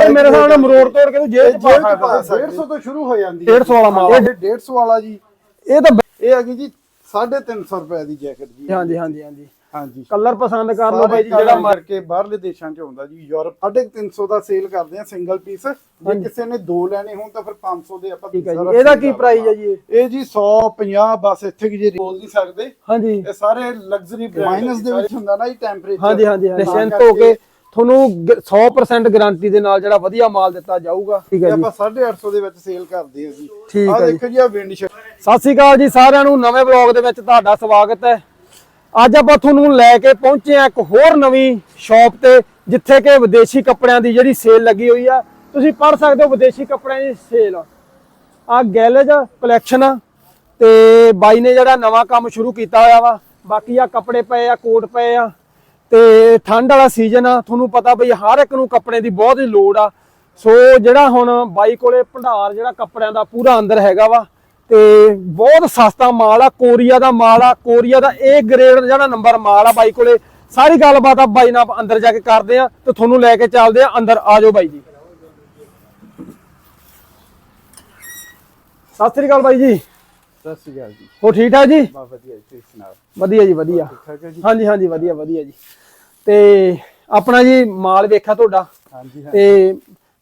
ਇਹ ਮੇਰੇ ਹਿਸਾਬ ਨਾਲ ਮਰੋੜ ਤੋੜ ਕੇ ਤੂੰ ਜੇਲ੍ਹ ਚ ਪਾ ਸਕਦਾ ਪਾ 150 ਤੋਂ ਸ਼ੁਰੂ ਹੋ ਜਾਂਦੀ ਹੈ। 150 ਵਾਲਾ ਮਾਲ। ਇਹ 150 ਵਾਲਾ ਜੀ। ਇਹ ਤਾਂ ਇਹ ਹੈਗੀ ਜੀ 350 ਰੁਪਏ ਦੀ ਜੈਕਟ ਜੀ। ਹਾਂਜੀ ਹਾਂਜੀ ਹਾਂਜੀ। ਹਾਂਜੀ। ਕਲਰ ਪਸੰਦ ਕਰ ਲਓ ਬਾਈ ਜੀ ਜਿਹੜਾ ਮਾਰ ਕੇ ਬਾਹਰਲੇ ਦੇਸ਼ਾਂ 'ਚ ਆਉਂਦਾ ਜੀ ਯੂਰਪ। 350 ਦਾ ਸੇਲ ਕਰਦੇ ਆ ਸਿੰਗਲ ਪੀਸ। ਜੇ ਕਿਸੇ ਨੇ ਦੋ ਲੈਣੇ ਹੋਣ ਤਾਂ ਫਿਰ 500 ਦੇ ਆਪਾਂ ਠੀਕ ਹੈ ਜੀ। ਇਹਦਾ ਕੀ ਪ੍ਰਾਈਸ ਹੈ ਜੀ ਇਹ? ਇਹ ਜੀ 150 ਬਸ ਇੱਥੇ ਕਿ ਜੇ ਬੋਲ ਨਹੀਂ ਸਕਦੇ। ਹਾਂਜੀ। ਇਹ ਸਾਰੇ ਲਗਜ਼ਰੀ ਮਾਈਨਸ ਦੇ ਵਿੱਚ ਹੁੰਦਾ ਨਾ ਜੀ ਟੈਂਪਰੇਚਰ ਹਾਂਜੀ ਹਾਂਜੀ ਨਿਸ਼ਚਿੰਤ ਹੋ ਕੇ ਤੁਹਾਨੂੰ ਗ- 100% ਗਾਰੰਟੀ ਦੇ ਨਾਲ ਜਿਹੜਾ ਵਧੀਆ ਮਾਲ ਦਿੱਤਾ ਜਾਊਗਾ। ਠੀਕ ਹੈ ਜੀ। ਆਪਾਂ 850 ਦੇ ਵਿੱਚ ਸੇਲ ਕਰਦੇ ਆ ਜੀ। ਠੀਕ ਹੈ। ਦੇਖੋ ਜੀ ਆ ਵਿੰਡ ਸਤਿ ਸ਼੍ਰੀ ਅਕਾਲ ਜੀ ਸਾਰਿਆਂ ਨੂੰ ਨਵੇਂ ਬਲੌਗ ਦੇ ਵਿੱਚ ਤੁਹਾਡਾ ਸਵਾਗਤ ਹੈ। ਅੱਜ ਆਪਾਂ ਤੁਹਾਨੂੰ ਲੈ ਕੇ ਪਹੁੰਚੇ ਆ ਇੱਕ ਹੋਰ ਨਵੀਂ ਸ਼ਾਪ ਤੇ ਜਿੱਥੇ ਕਿ ਵਿਦੇਸ਼ੀ ਕੱਪੜਿਆਂ ਦੀ ਜਿਹੜੀ ਸੇਲ ਲੱਗੀ ਹੋਈ ਆ। ਤੁਸੀਂ ਪੜ ਸਕਦੇ ਹੋ ਵਿਦੇਸ਼ੀ ਕੱਪੜਿਆਂ ਦੀ ਸੇਲ ਆ। ਗੈਲੇਜ ਕਲੈਕਸ਼ਨ ਆ ਤੇ ਬਾਈ ਨੇ ਜਿਹੜਾ ਨਵਾਂ ਕੰਮ ਸ਼ੁਰੂ ਕੀਤਾ ਹੋਇਆ ਵਾ। ਬਾਕੀ ਆ ਕੱਪੜੇ ਪਏ ਆ ਕੋਟ ਪਏ ਆ। ਤੇ ਠੰਡ ਵਾਲਾ ਸੀਜ਼ਨ ਆ ਤੁਹਾਨੂੰ ਪਤਾ ਬਈ ਹਰ ਇੱਕ ਨੂੰ ਕੱਪੜੇ ਦੀ ਬਹੁਤ ਹੀ ਲੋੜ ਆ। ਸੋ ਜਿਹੜਾ ਹੁਣ ਬਾਈ ਕੋਲੇ ਭੰਡਾਰ ਜਿਹੜਾ ਕੱਪੜਿਆਂ ਦਾ ਪੂਰਾ ਅੰਦਰ ਹੈਗਾ ਵਾ ਤੇ ਬਹੁਤ ਸਸਤਾ ਮਾਲ ਆ ਕੋਰੀਆ ਦਾ ਮਾਲ ਆ ਕੋਰੀਆ ਦਾ A ਗ੍ਰੇਡ ਜਿਹੜਾ ਨੰਬਰ ਮਾਲ ਆ ਬਾਈ ਕੋਲੇ ਸਾਰੀ ਗੱਲਬਾਤ ਆ ਬਾਈ ਨਾਲ ਅੰਦਰ ਜਾ ਕੇ ਕਰਦੇ ਆ ਤੇ ਤੁਹਾਨੂੰ ਲੈ ਕੇ ਚੱਲਦੇ ਆ ਅੰਦਰ ਆ ਜਾਓ ਬਾਈ ਜੀ। ਸਤਿ ਸ੍ਰੀ ਅਕਾਲ ਬਾਈ ਜੀ। ਸਤਿ ਸ਼੍ਰੀ ਅਕਾਲ ਜੀ। ਹੋ ਠੀਕ ਠਾਕ ਜੀ? ਬਾ ਵਧੀਆ ਜੀ ਤੁਸੀਂ ਸੁਣਾਓ? ਵਧੀਆ ਜੀ ਵਧੀਆ। ਠੀਕ ਹੈ ਜੀ? ਹਾਂਜੀ ਹਾਂਜੀ ਵਧੀਆ ਵਧੀਆ ਜੀ। ਤੇ ਆਪਣਾ ਜੀ ਮਾਲ ਵੇਖਿਆ ਤੁਹਾਡਾ? ਹਾਂਜੀ ਹਾਂ ਤੇ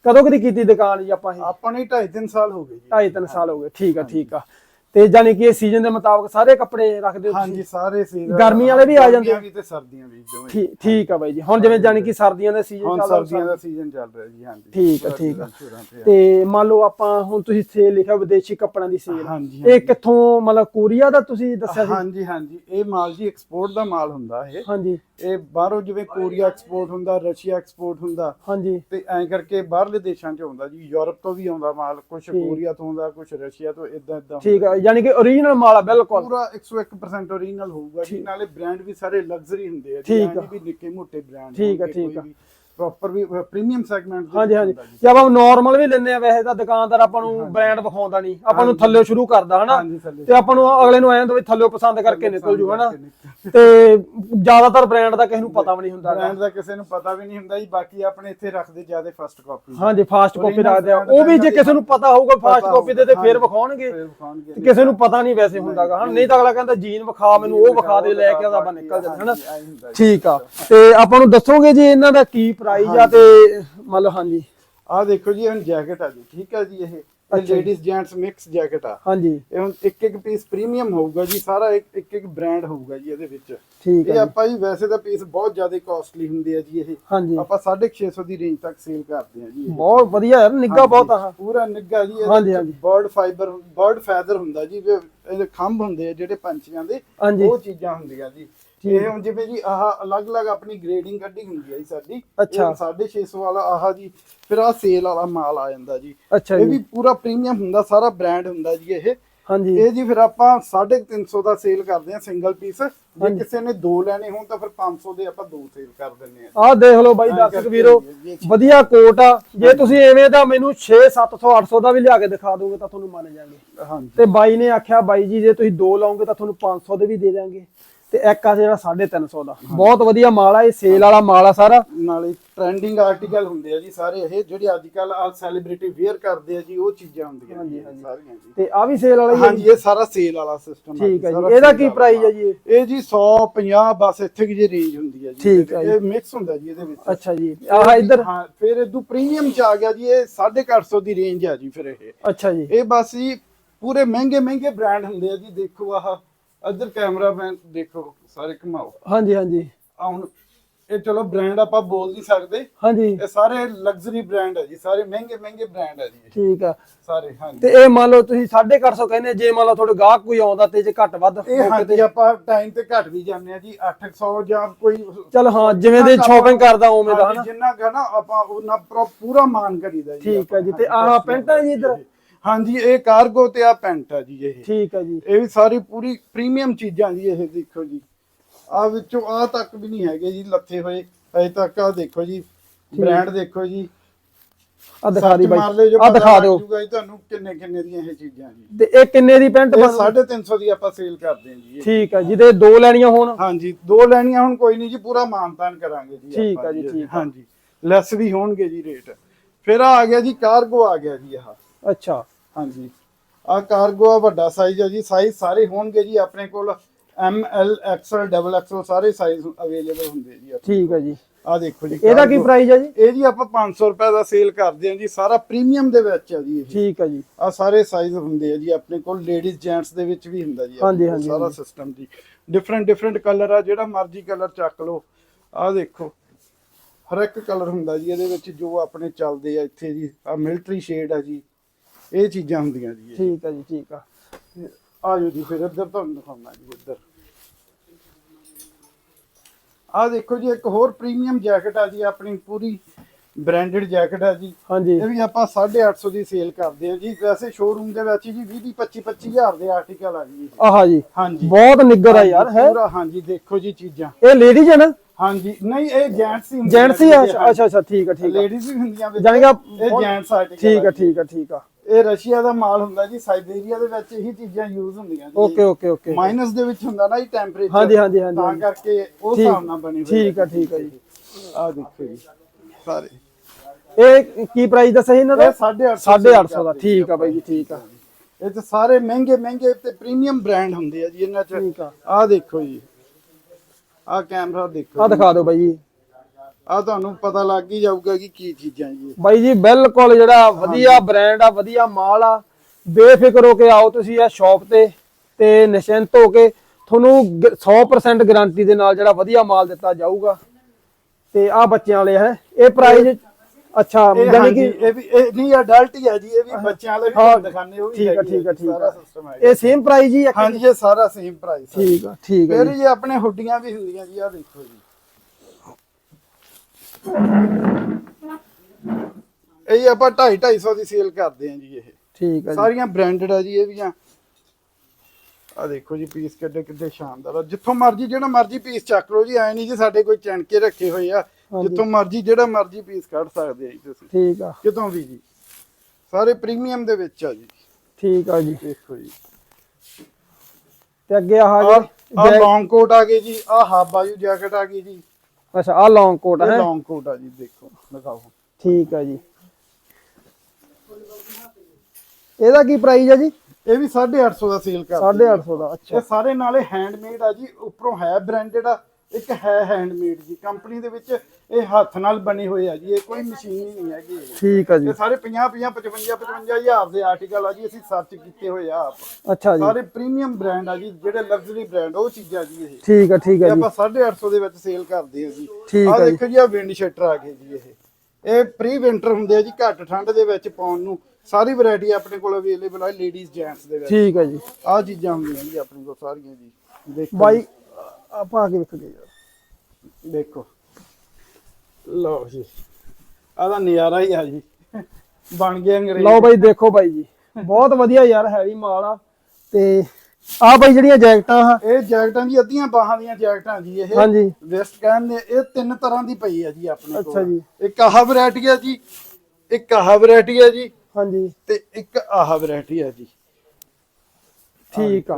ਕਦੋਂ ਕਦੀ ਕੀਤੀ ਦੁਕਾਨ ਜੀ ਆਪਾਂ ਇਹ? ਆਪਾਂ ਨੇ 2.5 3 ਸਾਲ ਹੋ ਗਏ ਜੀ। ਢਾਈ ਤਿੰਨ ਸਾਲ ਹੋ ਗਏ। ਠੀਕ ਆ ਠੀਕ ਆ। ਤੇ ਜਾਨੀ ਕਿ ਇਹ ਸੀਜ਼ਨ ਦੇ ਮੁਤਾਬਕ ਸਾਰੇ ਕੱਪੜੇ ਰੱਖਦੇ ਹੋ? ਹਾਂਜੀ ਸਾਰੇ ਸੀਜ਼ਨ ਗਰਮੀ ਵਾਲੇ ਵੀ ਆ ਜਾਂਦੇ? ਵੀ ਤੇ ਸਰਦੀਆਂ ਵੀ ਦੋਵੇਂ। ਠੀਕ ਆ ਬਾਈ ਜੀ। ਹੁਣ ਜਿਵੇਂ ਜਾਨੀ ਕਿ ਸਰਦੀਆਂ ਦਾ ਸੀਜ਼ਨ ਹੁਣ ਚੱਲਦਾ ਸਰਦੀਆਂ ਦਾ ਸੀਜ਼ਨ ਚੱਲ ਰਿਹਾ ਜੀ ਹਾਂਜੀ। ਠੀਕ ਆ ਠੀਕ ਆ। ਤੇ ਮੰਨ ਲਓ ਆਪਾਂ ਹੁਣ ਤੁਸੀਂ ਸੇਲ ਲਿਖਿਆ ਵਿਦੇਸ਼ੀ ਕੱਪੜਿਆਂ ਦੀ ਸੇਲ ਇਹ ਕਿੱਥੋਂ ਮਤਲਬ ਕੋਰੀਆ ਦਾ ਤੁਸੀਂ ਦੱਸਿਆ ਸੀ? ਹਾਂਜੀ ਹਾਂਜੀ। ਇਹ ਮਾਲ ਜੀ ਐਕਸਪੋਰਟ ਦਾ ਮਾਲ ਹੁੰਦਾ ਇਹ। ਹਾਂਜੀ। ਇਹ ਬਾਹਰੋਂ ਜਿਵੇਂ ਕੋਰੀਆ ਐਕਸਪੋਰਟ ਹੁੰਦਾ ਰਸ਼ੀਆ ਐਕਸਪੋਰਟ ਹੁੰਦਾ ਹਾਂਜੀ। ਤੇ ਐਂ ਕਰਕੇ ਬਾਹਰਲੇ ਦੇਸ਼ਾਂ 'ਚ ਆਉਂਦਾ ਜੀ ਯੂਰਪ ਤੋਂ ਵੀ ਆਉਂਦਾ ਮਾਲ ਕੁਝ ਕੋਰੀਆ ਤੋਂ ਆਉਂਦਾ ਕੁਝ ਰਸ਼ੀਆ ਤੋਂ ਇਦਾਂ ਇਦਾਂ ਠੀਕ ਆ ਯਾਨੀ ਕਿ ਓਰੀਜਨਲ ਮਾਲ ਆ ਬਿਲਕੁਲ। ਪੂਰਾ 101% ਓਰੀਜਨਲ ਹੋਊਗਾ ਜੀ ਨਾਲੇ ਬ੍ਰਾਂਡ ਵੀ ਸਾਰੇ ਲਗਜ਼ਰੀ ਹੁੰਦੇ ਆ ਠੀਕ ਆ। ਐਂ ਨੀ ਵੀ ਨਿੱਕੇ ਮੋਟੇ ਬ੍ਰਾਂਡ ਠੀਕ ਆ, ਠੀਕ ਆ। ਪ੍ਰੋਪਰ ਵੀ ਪ੍ਰੀਮੀਅਮ ਸੈਗਮੈਂਟ ਹਾਂਜੀ ਹਾਂਜੀ। ਜੇ। ਆਪਾਂ ਨਾਰਮਲ ਵੀ ਲੈਨੇ ਆ ਵੈਸੇ ਤਾਂ ਦੁਕਾਨਦਾਰ ਆਪਾਂ ਨੂੰ ਬ੍ਰਾਂਡ ਵਿਖਾਉਂਦਾ ਨਹੀਂ। ਆਪਾਂ ਨੂੰ ਥੱਲੇ ਸ਼ੁਰੂ ਕਰਦਾ ਹਨਾ? ਹਾਂਜੀ ਥੱਲੇ ਤੇ ਆਪਾਂ ਨੂੰ ਅਗਲੇ ਨੂੰ ਐਂ ਹੁੰਦਾ ਵੀ ਥੱਲੇ ਪਸੰਦ ਕਰਕੇ ਨਿਕਲ ਜੂ ਹਨਾ? ਤੇ ਜ਼ਿਆਦਾਤਰ ਬ੍ਰਾਂਡ ਦਾ ਕਿਸੇ ਨੂੰ ਪਤਾ ਵੀ ਨਹੀਂ ਹੁੰਦਾ ਗਾ। ਬ੍ਰਾਂਡ ਦਾ ਕਿਸੇ ਨੂੰ ਪਤਾ ਵੀ ਨਹੀਂ ਹੁੰਦਾ ਜੀ ਬਾਕੀ ਆਪਣੇ ਇੱਥੇ ਰੱਖਦੇ ਜ਼ਿਆਦਾ ਫਸਟ ਕਾਪੀ ਹਾਂਜੀ ਫਾਸਟ ਕਾਪੀ ਰੱਖਦੇ ਆ। ਉਹ ਵੀ ਜੇ ਕਿਸੇ ਨੂੰ ਪਤਾ ਹੋਊਗਾ ਫਾਸਟ ਕਾਪੀ ਦੇ ਤੇ ਫੇਰ। ਵਿਖਾਉਣਗੇ। ਤੇ ਕਿਸੇ ਨੂੰ ਪਤਾ ਨਹੀਂ ਵੈਸੇ ਹੁੰਦਾਗਾ ਹਨ? ਨਹੀਂ ਤਾਂ ਅਗਲਾ ਕਹਿੰਦਾ ਜੀਨ ਵਿਖਾ ਮੈਨੂੰ ਉਹ ਵਿਖਾ ਦੇ ਲੈ ਕੇ ਆਦਾ ਆਪਾਂ ਨਿਕਲ ਜਾਂਦੇ ਹਨਾ? ਹੁੰਦਾ। ਠੀਕ ਆ। ਤੇ ਆਪਾਂ ਨੂੰ ਦੱਸੋਗੇ ਜੀ ਇਹਨਾਂ ਦਾ ਕੀ ਪ੍ਰਾਈਸ ਆ ਤੇ ਮੰਨ ਲਓ ਹਾਂਜੀ। ਆਹ ਦੇਖੋ ਜੀ ਹੁਣ ਜੈਕਟ ਆ ਜੀ ਠੀਕ ਆ ਜੀ ਇਹ। ਇਹ ਲੇਡੀਜ਼ ਜੈਂਟਸ ਮਿਕਸ ਜੈਕਟ ਆ। ਹਾਂਜੀ। ਇਹ ਹੁਣ ਇੱਕ ਇੱਕ ਪੀਸ ਪ੍ਰੀਮੀਅਮ ਹੋਊਗਾ ਜੀ ਸਾਰਾ ਇੱਕ ਇੱਕ ਇੱਕ ਬ੍ਰਾਂਡ ਹੋਊਗਾ ਜੀ ਇਹਦੇ ਵਿੱਚ। ਠੀਕ ਇਹ ਆ ਜੀ। ਆਪਾਂ ਜੀ ਵੈਸੇ ਤਾਂ ਪੀਸ ਬਹੁਤ ਜ਼ਿਆਦਾ ਕਾਸਟਲੀ ਹੁੰਦੇ ਆ ਜੀ ਇਹ। ਹਾਂਜੀ। ਆਪਾਂ 650 ਦੀ ਰੇਂਜ ਤੱਕ ਸੇਲ ਕਰਦੇ ਆ ਜੀ ਇਹ। ਬਹੁਤ ਵਧੀਆ ਯਾਰ ਨਿੱਗਾ ਬਹੁਤ ਆ। ਪੂਰਾ ਨਿੱਗਾ ਜੀ ਹਾਂਜੀ। ਬਰਡ ਫਾਈਬਰ ਬਰਡ ਫੈਦਰ ਹੁੰਦਾ ਜੀ ਵੀ ਇਹਦੇ ਖੰਭ ਹੁੰਦੇ ਆ ਜਿਹੜੇ ਪੰਛੀਆਂ ਦੇ ਹਾਂਜੀ। ਉਹ ਚੀਜ਼ਾਂ ਹੁੰਦੀਆਂ ਜੀ। ਇਹ ਹੁਣ ਜਿਵੇਂ ਜੀ ਆਹ ਅਲੱਗ-ਅਲੱਗ ਆਪਣੀ ਗ੍ਰੇਡਿੰਗ ਕੱਢੀ ਹੁੰਦੀ ਹੈ ਜੀ ਸਾਡੀ। ਅੱਛਾ। 650 ਵਾਲਾ ਆਹ ਜੀ ਫਿਰ ਆਹ ਸੇਲ ਵਾਲਾ ਮਾਲ ਆ ਜਾਂਦਾ ਜੀ। ਅੱਛਾ ਇਹ ਜੀ। ਵੀ ਪੂਰਾ ਪ੍ਰੀਮੀਅਮ ਹੁੰਦਾ ਸਾਰਾ ਬ੍ਰਾਂਡ ਹੁੰਦਾ ਜੀ ਇਹ। ਹਾਂਜੀ। ਇਹ ਜੀ ਫਿਰ ਆਪਾਂ 350 ਦਾ ਸੇਲ ਕਰਦੇ ਆ ਸਿੰਗਲ ਪੀਸ ਜੇ ਕਿਸੇ ਨੇ ਦੋ ਲੈਣੇ ਹੋਣ ਤਾਂ ਫਿਰ 500 ਦੇ ਆਪਾਂ ਦੋ ਸੇਲ ਕਰ ਦਿੰਨੇ ਆ ਆਹ ਦੇਖ ਲਓ ਬਾਈ ਦਰਸ਼ਕ ਵੀਰੋ ਵਧੀਆ ਕੋਟ ਆ। ਜੇ ਤੁਸੀਂ ਐਵੇਂ ਦਾ ਮੈਨੂੰ 6 700 800 ਦਾ ਵੀ ਲਿਆ ਕੇ ਦਿਖਾ ਦੋਗੇ ਤਾਂ ਤੁਹਾਨੂੰ ਮੰਨ ਜਾਾਂਗੇ ਹਾਂਜੀ। ਤੇ ਬਾਈ ਨੇ ਆਖਿਆ ਬਾਈ ਜੀ ਜੇ ਤੁਸੀਂ ਦੋ ਲਾਓਗੇ ਤਾਂ ਤੁਹਾਨੂੰ 500 ਦੇ ਵੀ ਦੇ ਦਾਂਗੇ ਤੇ ਇੱਕ ਆ ਜਿਹੜਾ 350 ਦਾ। ਬਹੁਤ ਵਧੀਆ ਮਾਲ ਆ ਇਹ ਸੇਲ ਵਾਲਾ ਮਾਲ ਆ ਸਾਰਾ। ਨਾਲੇ ਟ੍ਰੈਂਡਿੰਗ ਆਰਟੀਕਲ ਹੁੰਦੇ ਆ ਜੀ ਸਾਰੇ ਇਹ ਜਿਹੜੇ ਅੱਜ ਕੱਲ ਆ ਸੈਲੀਬ੍ਰਿਟੀ ਵੇਅਰ ਕਰਦੇ ਆ ਜੀ ਉਹ ਚੀਜ਼ਾਂ ਹੁੰਦੀਆਂ ਜੀ ਇਹ ਸਾਰੀਆਂ ਜੀ। ਤੇ ਆ ਵੀ ਸੇਲ ਵਾਲਾ ਹੀ? ਹਾਂਜੀ ਇਹ ਸਾਰਾ ਸੇਲ ਵਾਲਾ ਸਿਸਟਮ ਠੀਕ ਹੈ ਜੀ। ਇਹਦਾ ਕੀ ਪ੍ਰਾਈਸ ਹੈ ਜੀ? ਇਹ? ਜੀ 150 ਬਸ ਇੱਥੇ ਕਿ ਜੀ ਰੇਂਜ ਹੁੰਦੀ ਹੈ ਜੀ। ਇਹ ਮਿਕਸ ਹੁੰਦਾ ਜੀ ਇਹਦੇ ਵਿੱਚ। ਅੱਛਾ ਜੀ। ਆਹ ਇੱਧਰ? ਹਾਂ ਫਿਰ ਇਦੋਂ ਪ੍ਰੀਮੀਅਮ ਚ ਆ ਗਿਆ ਜੀ ਇਹ 850 ਦੀ ਰੇਂਜ ਆ ਜੀ ਫਿਰ ਇਹ। ਅੱਛਾ ਜੀ। ਇਹ ਬਸ ਜੀ ਪੂਰੇ ਮਹਿੰਗੇ ਮਹਿੰਗੇ ਬ੍ਰਾਂਡ ਹੁੰਦੇ ਆ ਜੀ ਦੇਖੋ ਆਹ। ਇੱਧਰ ਕੈਮਰਾਮੈਨ ਦੇਖੋ ਸਾਰੇ ਘਮਾਓ। ਹਾਂਜੀ ਹਾਂਜੀ। ਆ ਹੁਣ ਇਹ ਚਲੋ ਬ੍ਰਾਂਡ ਆਪਾਂ ਬੋਲ ਨਹੀਂ ਸਕਦੇ। ਹਾਂਜੀ। ਇਹ ਸਾਰੇ ਲਗਜ਼ਰੀ ਬ੍ਰਾਂਡ ਹੈ ਜੀ ਸਾਰੇ ਮਹਿੰਗੇ ਮਹਿੰਗੇ ਬ੍ਰਾਂਡ ਹੈ ਜੀ ਠੀਕ ਆ। ਸਾਰੇ ਹਾਂਜੀ। ਤੇ ਇਹ ਮੰਨ ਲਓ ਤੁਸੀਂ 850 ਕਹਿੰਦੇ ਜੇ ਮੰਨ ਲਓ ਤੁਹਾਡੇ ਗਾਹਕ ਕੋਈ ਆਉਂਦਾ ਤੇ ਜੇ ਘੱਟ ਵੱਧ ਇਹ ਹਾਂਜੀ ਆਪਾਂ ਟਾਈਮ ਤੇ ਘੱਟ ਵੀ ਜਾਂਦੇ ਆ ਜੀ 800 ਜਾਂ ਕੋਈ ਚਲ ਹਾਂ ਜਿਵੇਂ ਦੇ ਸ਼ਾਪਿੰਗ ਕਰਦਾ ਉਵੇਂ ਦਾ ਹਨਾ। ਜਿੰਨਾ ਕੁ ਹੈ ਨਾ ਆਪਾਂ ਉਹਨਾਂ ਪ੍ਰੋ- ਮਾਨ ਕਰੀਦਾ ਜੀ ਠੀਕ ਹੈ ਜੀ ਤੇ। ਆਹ ਪੈਂਟਾਂ ਜੀ ਇੱਧਰ। ਹਾਂਜੀ ਇਹ ਕਾਰਗੋ ਤੇ ਆ ਪੈਂਟ ਆ ਜੀ ਇਹ। ਠੀਕ ਹੈ ਜੀ। ਇਹ ਵੀ ਸਾਰੀ ਪੂਰੀ ਪ੍ਰੀਮੀਅਮ ਚੀਜ਼ਾਂ ਜੀ ਇਹ ਦੇਖੋ ਜੀ। ਆ ਵਿੱਚੋਂ ਆ ਤੱਕ ਵੀ ਨਹੀਂ ਹੈਗੇ ਜੀ ਲੱਥੇ ਹੋਏ। ਅਜੇ ਤੱਕ ਆ ਦੇਖੋ ਜੀ ਬ੍ਰਾਂਡ ਦੇਖੋ ਜੀ। ਆ ਦਿਖਾ ਦੀ ਬਾਈ। ਆ ਦਿਖਾ ਦਿਓ। ਤੁਹਾਨੂੰ ਕਿੰਨੇ ਕਿੰਨੇ ਦੀਆਂ ਇਹ ਚੀਜ਼ਾਂ ਜੀ। ਤੇ ਇਹ ਕਿੰਨੇ ਦੀ ਪੈਂਟ ਬਣ 350 ਦੀ ਆਪਾਂ ਸੇਲ ਕਰਦੇ ਹਾਂ ਜੀ। ਠੀਕ ਹੈ ਜਿਹਦੇ ਦੋ ਲੈਣੀਆਂ ਹੋਣ? ਹਾਂਜੀ ਦੋ ਲੈਣੀਆਂ ਹੁਣ ਕੋਈ ਨਹੀਂ ਜੀ ਪੂਰਾ ਮਾਨਤਾਨ ਕਰਾਂਗੇ ਜੀ ਠੀਕ ਆ ਜੀ, ਠੀਕ ਆ। ਹਾਂਜੀ ਲੈਸ ਵੀ ਹੋਣਗੇ ਜੀ ਰੇਟ ਫਿਰ ਆ ਆ ਗਿਆ ਜੀ ਕਾਰਗੋ ਆ ਗਿਆ ਜੀ ਆਹ। ਅੱਛਾ ਹਾਂਜੀ। ਆ ਕਾਰਗੋ ਆ ਵੱਡਾ ਸਾਈਜ਼ ਹੈ ਜੀ। ਸਾਈਜ਼ ਸਾਰੇ ਹੋਣਗੇ ਜੀ ਆਪਣੇ ਕੋਲ। M L XL double XL ਸਾਰੇ ਸਾਈਜ਼ ਅਵੇਲੇਬਲ ਹੁੰਦੇ ਜੀ ਠੀਕ ਹੈ ਜੀ। ਆ ਦੇਖੋ ਜੀ ਇਹਦਾ ਕੀ cargo। ਪ੍ਰਾਈਸ ਹੈ ਜੀ? ਇਹ ਜੀ ਆਪਾਂ 500 ਰੁਪਏ ਦਾ ਸੇਲ ਕਰਦੇ ਹਾਂ ਜੀ। ਸਾਰਾ ਪ੍ਰੀਮੀਅਮ ਦੇ ਵਿੱਚ ਹੈ ਜੀ ਇਹ। ਠੀਕ ਹੈ ਜੀ। ਆ ਸਾਰੇ ਸਾਈਜ਼ ਹੁੰਦੇ ਆ ਜੀ ਆਪਣੇ ਕੋਲ। ਲੇਡੀਜ਼ ਜੈਂਟਸ ਦੇ ਵਿੱਚ ਵੀ ਹੁੰਦਾ ਜੀ ਆਪਣੇ ਹਾਂਜੀ, ਕੋਲ ਹਾਂਜੀ, ਸਾਰਾ ਸਿਸਟਮ ਜੀ। ਡਿਫਰੈਂਟ ਡਿਫਰੈਂਟ ਕਲਰ ਆ। ਜਿਹੜਾ ਮਰਜ਼ੀ ਕਲਰ ਚੱਕ ਲਓ। ਆ ਦੇਖੋ। ਹਰ ਇੱਕ ਕਲਰ ਹੁੰਦਾ ਜੀ ਇਹਦੇ ਵਿੱਚ ਜੋ ਆਪਣੇ ਚੱਲਦੇ ਆ ਇੱਥੇ ਜੀ। ਆ ਮਿਲਟਰੀ ਸ਼ੇਡ ਆ ਜੀ। ਇਹ ਚੀਜ਼ਾਂ ਹੁੰਦੀਆਂ ਜੀ ਇਹ। ਠੀਕ ਹੈ ਜੀ ਠੀਕ ਆ। ਆ ਜਾਓ ਜੀ ਫਿਰ ਇੱਧਰ ਤੁਹਾਨੂੰ ਦਿਖਾਉਣਾ ਜੀ ਇੱਧਰ। ਆ ਦੇਖੋ ਜੀ ਇੱਕ ਹੋਰ ਪ੍ਰੀਮੀਅਮ ਜੈਕਟ ਆ ਜੀ ਆਪਣੀ ਪੂਰੀ ਬ੍ਰਾਂਡਡ ਜੈਕਟ ਆ ਜੀ। ਹਾਂਜੀ। ਇਹ ਵੀ ਆਪਾਂ 850 ਦੀ ਸੇਲ ਕਰਦੇ ਆ ਜੀ। ਵੈਸੇ ਸ਼ੋਰੂਮ ਦੇ ਵਿੱਚ ਜੀ 20 25 25000 ਦੇ ਆਰਟੀਕਲ ਆ ਜੀ। ਇਹ। ਆਹਾ ਜੀ ਹਾਂਜੀ। ਬਹੁਤ ਨਿੱਗਰ ਆ ਯਾਰ ਹੈ? ਪੂਰਾ ਹਾਂਜੀ ਦੇਖੋ ਜੀ ਚੀਜ਼ਾਂ। ਇਹ ਲੇਡੀਜ਼ ਹੈ ਨਾ? ਹਾਂਜੀ ਨਹੀਂ ਇਹ ਜੈਂਟਸ ਹੀ ਜੈਂਟਸ ਹੀ ਆ? ਅੱਛਾ ਅੱਛਾ ਠੀਕ ਆ ਠੀਕ ਆ। ਲੇਡੀਜ਼ ਵੀ ਹੁੰਦੀਆਂ ਵਿੱਚ ਜਾਣੀ ਕਿ ਇਹ ਜੈਂਟਸ ਆਰਟੀਕਲ ਠੀਕ ਆ ਠੀਕ ਆ ਠੀਕ ਆ। ਇਹ ਰਸ਼ੀਆ ਦਾ ਮਾਲ ਹੁੰਦਾ ਜੀ ਸਾਈਬੇਰੀਆ ਦੇ ਵਿੱਚ ਇਹੀ ਚੀਜ਼ਾਂ ਯੂਜ਼ ਹੁੰਦੀਆਂ ਜੀ। ਓਕੇ ਓਕੇ ਓਕੇ ਮਾਈਨਸ ਦੇ ਵਿੱਚ ਹੁੰਦਾ ਨਾ ਜੀ ਟੈਂਪਰੇਚਰ ਹਾਂਜੀ, ਹਾਂਜੀ, ਹਾਂਜੀ, ਤਾਂ। ਕਰਕੇ ਉਹ ਹਿਸਾਬ ਨਾਲ ਬਣੀ ਹੋਈ ਠੀਕ ਆ ਠੀਕ ਆ ਜੀ। ਆ ਦੇਖੋ ਜੀ ਸਾਰੇ। ਇਹ ਕੀ ਪ੍ਰਾਈਸ ਦੱਸਿਆ ਸੀ ਇਹਨਾਂ ਦਾ? ਇਹ 850 850 ਦਾ ਠੀਕ ਆ ਬਾਈ ਜੀ ਠੀਕ ਆ। ਇਹ ਤੇ ਸਾਰੇ ਮਹਿੰਗੇ ਮਹਿੰਗੇ ਤੇ ਪ੍ਰੀਮੀਅਮ ਬ੍ਰਾਂਡ ਹੁੰਦੇ ਆ ਜੀ ਇਹਨਾਂ ਚ। ਆ। ਦੇਖੋ ਜੀ ਆ ਕੈਮਰਾ ਦੇਖੋ ਆ ਦਿਖਾ ਦਿਓ ਬਾਈ ਜੀ। ਆ ਤੁਹਾਨੂੰ ਪਤਾ ਲੱਗ ਹੀ ਜਾਊਗਾ ਕਿ ਕੀ ਚੀਜ਼ਾਂ ਜੀ ਇਹ। ਬਾਈ ਜੀ ਬਿਲਕੁਲ ਜਿਹੜਾ ਵਧੀਆ ਬ੍ਰਾਂਡ ਆ ਵਧੀਆ ਮਾਲ ਆ। ਬੇਫਿਕਰ ਹੋ ਕੇ ਆਓ ਤੁਸੀਂ ਇਹ ਸ਼ਾਪ ਤੇ ਤੇ ਨਿਸ਼ਚਿੰਤ ਹੋ ਕੇ ਤੁਹਾਨੂੰ ਗ- 100% ਗਾਰੰਟੀ ਦੇ ਨਾਲ ਜਿਹੜਾ ਵਧੀਆ ਮਾਲ ਦਿੱਤਾ ਜਾਊਗਾ। ਤੇ ਆ ਬੱਚਿਆਂ ਵਾਲੇ ਹੈ। ਇਹ ਪ੍ਰਾਈਸ ਅੱਛਾ ਇਹ ਯਾਨੀ ਕਿ ਇਹ ਵੀ ਇਹ ਨਹੀਂ ਅਡਲਟ ਹੀ ਆ ਜੀ ਇਹ ਵੀ ਬੱਚਿਆਂ ਵਾਲੇ ਵੀ ਹਾਂ, ਦਿਖਾਣੇ ਵੀ ਠੀਕ ਹੈਗੇ ਠੀਕ ਆ ਠੀਕ ਸਾਰਾ ਆ ਸਿਸਟਮ ਹੈ ਇਹ ਸੇਮ ਪ੍ਰਾਈਸ ਹੀ ਕਿ- ਹਾਂਜੀ ਇਹ ਸਾਰਾ ਸੇਮ ਪ੍ਰਾਈਸ ਹੈ ਠੀਕ ਆ ਠੀਕ ਆ ਫਿਰ ਜੀ। ਜੀ ਆਪਣੇ ਹੁੱਡੀਆਂ ਵੀ ਹੁੰਦੀਆਂ ਜੀ ਆ ਦੇਖੋ ਜੀ। ਇਹ ਆਪਾਂ 2.5 250 ਦੀ ਸੇਲ ਕਰਦੇ ਆ ਜੀ ਇਹ। ਠੀਕ ਆ ਜੀ। ਸਾਰੀਆਂ ਬ੍ਰਾਂਡਡ ਆ ਜੀ ਇਹ ਵੀ ਆ। ਆ ਦੇਖੋ ਜੀ ਪੀਸ ਕਿੱਡੇ ਕਿੱਡੇ ਸ਼ਾਨਦਾਰ ਆ। ਜਿੱਥੋਂ ਮਰਜ਼ੀ ਜਿਹੜਾ ਮਰਜ਼ੀ ਪੀਸ ਚੱਕ ਲਓ ਜੀ ਐ ਨਹੀਂ ਜੀ ਸਾਡੇ ਕੋਈ ਚਣਕੇ ਰੱਖੇ ਹੋਏ ਆ। ਜਿੱਥੋਂ ਮਰਜ਼ੀ ਜਿਹੜਾ ਮਰਜ਼ੀ ਪੀਸ ਕੱਢ ਸਕਦੇ ਆ ਜੀ ਤੁਸੀਂ। ਠੀਕ ਆ। ਕਿਤੋਂ ਵੀ ਜੀ। ਸਾਰੇ ਪ੍ਰੀਮੀਅਮ ਦੇ ਵਿੱਚ ਆ ਜੀ। ਠੀਕ ਆ ਜੀ। ਦੇਖੋ ਜੀ। ਤੇ ਅੱਗੇ ਆਹ ਜੀ ਆ ਲੌਂਗ ਕੋਟ ਆ ਗਏ ਜੀ ਆ ਹਾਫ ਬਾਜੂ ਜੈਕਟ ਆ ਗਈ ਜੀ। ਅੱਛਾ ਆ ਲੌਂਗ ਕੋਟ ਇਹ ਹੈ? ਲੌਂਗ ਕੋਟ ਆ ਜੀ ਦੇਖੋ ਦਿਖਾਓ ਠੀਕ ਆ ਜੀ। ਇਹਦਾ ਕੀ ਪ੍ਰਾਈਸ ਹੈ ਜੀ? ਇਹ ਵੀ 850 ਦਾ ਸੇਲ ਕਰਦੇ 850 ਦਾ ਅੱਛਾ। ਇਹ ਸਾਰੇ ਨਾਲੇ ਹੈਂਡਮੇਡ ਆ ਜੀ ਉੱਪਰੋਂ ਹੈ ਬ੍ਰਾਂਡਡ ਆ। ਇੱਕ ਹੈ ਹੈਂਡਮੇਡ ਜੀ। ਕੰਪਨੀ ਦੇ ਵਿੱਚ ਇਹ ਹੱਥ ਨਾਲ ਬਣੇ ਹੋਏ ਆ ਜੀ। ਇਹ ਕੋਈ ਮਸ਼ੀਨ ਨਹੀਂ ਹੈਗੀ। ਇਹ। ਠੀਕ ਆ ਜੀ। ਇਹ ਸਾਰੇ 50 50 55 55 ਹਜ਼ਾਰ ਦੇ ਆਰਟੀਕਲ ਆ ਜੀ। ਅਸੀਂ ਸਰਚ ਕੀਤੇ ਹੋਏ ਆ ਆਪ। ਅੱਛਾ ਜੀ। ਸਾਰੇ ਪ੍ਰੀਮੀਅਮ ਬ੍ਰਾਂਡ ਆ ਜੀ। ਜਿਹੜੇ ਲਗਜ਼ਰੀ ਬ੍ਰਾਂਡ ਉਹ ਚੀਜ਼ਾਂ ਜੀ ਇਹ। ਠੀਕ ਆ ਠੀਕ ਇਹ ਆ ਜੀ। ਆਪਾਂ 850 ਦੇ ਵਿੱਚ ਸੇਲ ਕਰਦੇ ਆ ਜੀ। ਠੀਕ ਆ ਆ ਜੀ। ਦੇਖੋ ਜੀ ਆ ਵਿੰਡ ਸ਼ਟਰ ਆ ਗਏ ਜੀ ਇਹ। ਇਹ ਪ੍ਰੀ ਵਿੰਟਰ ਹੁੰਦੇ ਆ ਜੀ ਘੱਟ ਠੰਡ ਦੇ ਵਿੱਚ ਪਾਉਣ ਨੂੰ। ਸਾਰੀ ਵੈਰਾਈਟੀ ਆਪਣੇ ਕੋਲ ਅਵੇਲੇਬਲ ਆ ਲੇਡੀਜ਼ ਜੈਂਟਸ ਦੇ ਵਿੱਚ। ਠੀਕ ਆ ਜੀ। ਆ ਚੀਜ਼ਾਂ ਹੁੰਦੀਆਂ ਜੀ ਆਪਣੇ ਕੋਲ ਸਾਰੀਆਂ ਜੀ। ਦੇਖੋ ਬਾਈ ਆ ਕੇ ਵੇਖ ਗਏ ਦੇਖੋ। ਲਓ ਜੀ। ਆਦਾ ਨਜ਼ਾਰਾ ਹੀ ਆ ਜੀ। ਬਣ ਗਿਆ ਅੰਗਰੇਜ਼। ਲਓ ਬਾਈ ਦੇਖੋ ਬਾਈ ਜੀ। ਬਹੁਤ ਵਧੀਆ ਯਾਰ ਹੈਵੀ ਮਾਲ ਆ। ਤੇ ਆ ਬਾਈ ਜਿਹੜੀਆਂ ਜੈਕਟਾਂ ਆ। ਇਹ ਜੈਕਟਾਂ ਜੀ ਅੱਧੀਆਂ ਬਾਹਾਂ ਦੀਆਂ ਜੈਕਟਾਂ ਜੀ ਇਹ ਹਾਂਜੀ। ਵੈਸਟ ਕਹਿੰਦੇ ਇਹ ਤਿੰਨ ਤਰ੍ਹਾਂ ਦੀ ਪਈ ਆ ਜੀ ਆਪਣੇ ਕੋਲ। ਅੱਛਾ ਜੀ। ਇੱਕ ਆਹ ਵੈਰਾਈਟੀ ਆ ਜੀ ਇੱਕ ਆਹ ਵੈਰਾਈਟੀ ਆ ਜੀ ਹਾਂਜੀ। ਤੇ ਇੱਕ ਆਹ ਵੈਰਾਈਟੀ ਆ ਜੀ। ਠੀਕ ਆ।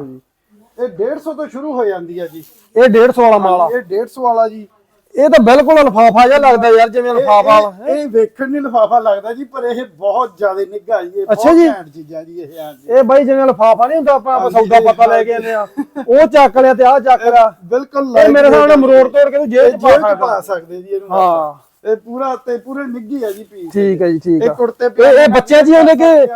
ਇਹ 150 ਤੋਂ ਸ਼ੁਰੂ ਹੋ ਜਾਂਦੀ ਆ ਜੀ। ਇਹ 150 ਵਾਲਾ ਮਾਲ ਆ। ਇਹ 150 ਵਾਲਾ ਜੀ। ਇਹ ਤਾਂ ਬਿਲਕੁਲ ਲਫਾਫਾ ਜਿਹਾ ਲੱਗਦਾ ਯਾਰ ਜਿਵੇਂ ਇਹ- ਲਫਾਫਾ ਇਹ- ਇਹ ਵੇਖਣ ਨੂੰ ਲਿਫਾਫਾ ਲੱਗਦਾ ਜੀ ਪਰ ਇਹ ਬਹੁਤ ਜ਼ਿਆਦਾ ਨਿੱਘਾ ਜੀ ਇਹ ਬਹੁਤ ਜੀ। ਘੈਂਟ ਚੀਜ਼ਾਂ ਜੀ ਇਹ ਆ ਜੀ। ਇਹ ਬਾਈ ਜਿਵੇਂ ਲਫਾਫਾ ਨਹੀਂ ਹੁੰਦਾ ਆਪਾਂ ਸੌਦਾ ਪਤਾ ਲੈ ਕੇ ਆਉਂਦੇ ਆ। ਉਹ ਚੱਕ ਲਿਆ ਤੇ ਆਹ ਚੱਕ ਲਿਆ। ਬਿਲਕੁਲ ਇਹ ਮੇਰੇ lightweight ਮਰੋੜ ਤੋੜ ਕੇ ਤੂੰ ਜੇਬ ਇਹ ਚ ਪਾ ਸਕਦਾ। ਜੀ ਇਹਨੂੰ ਹਾਂ। ਇਹ ਪੂਰਾ ਤੇ ਪੂਰੇ ਨਿੱਘੀ ਆ ਜੀ ਪੀਸ। ਠੀਕ ਹੈ ਜੀ ਠੀਕ ਇਹ ਆ। ਕੁੜਤੇ ਇਹ ਇਹ ਬੱਚਿਆਂ ਦੀ ਹੁੰਦੇ ਕਿ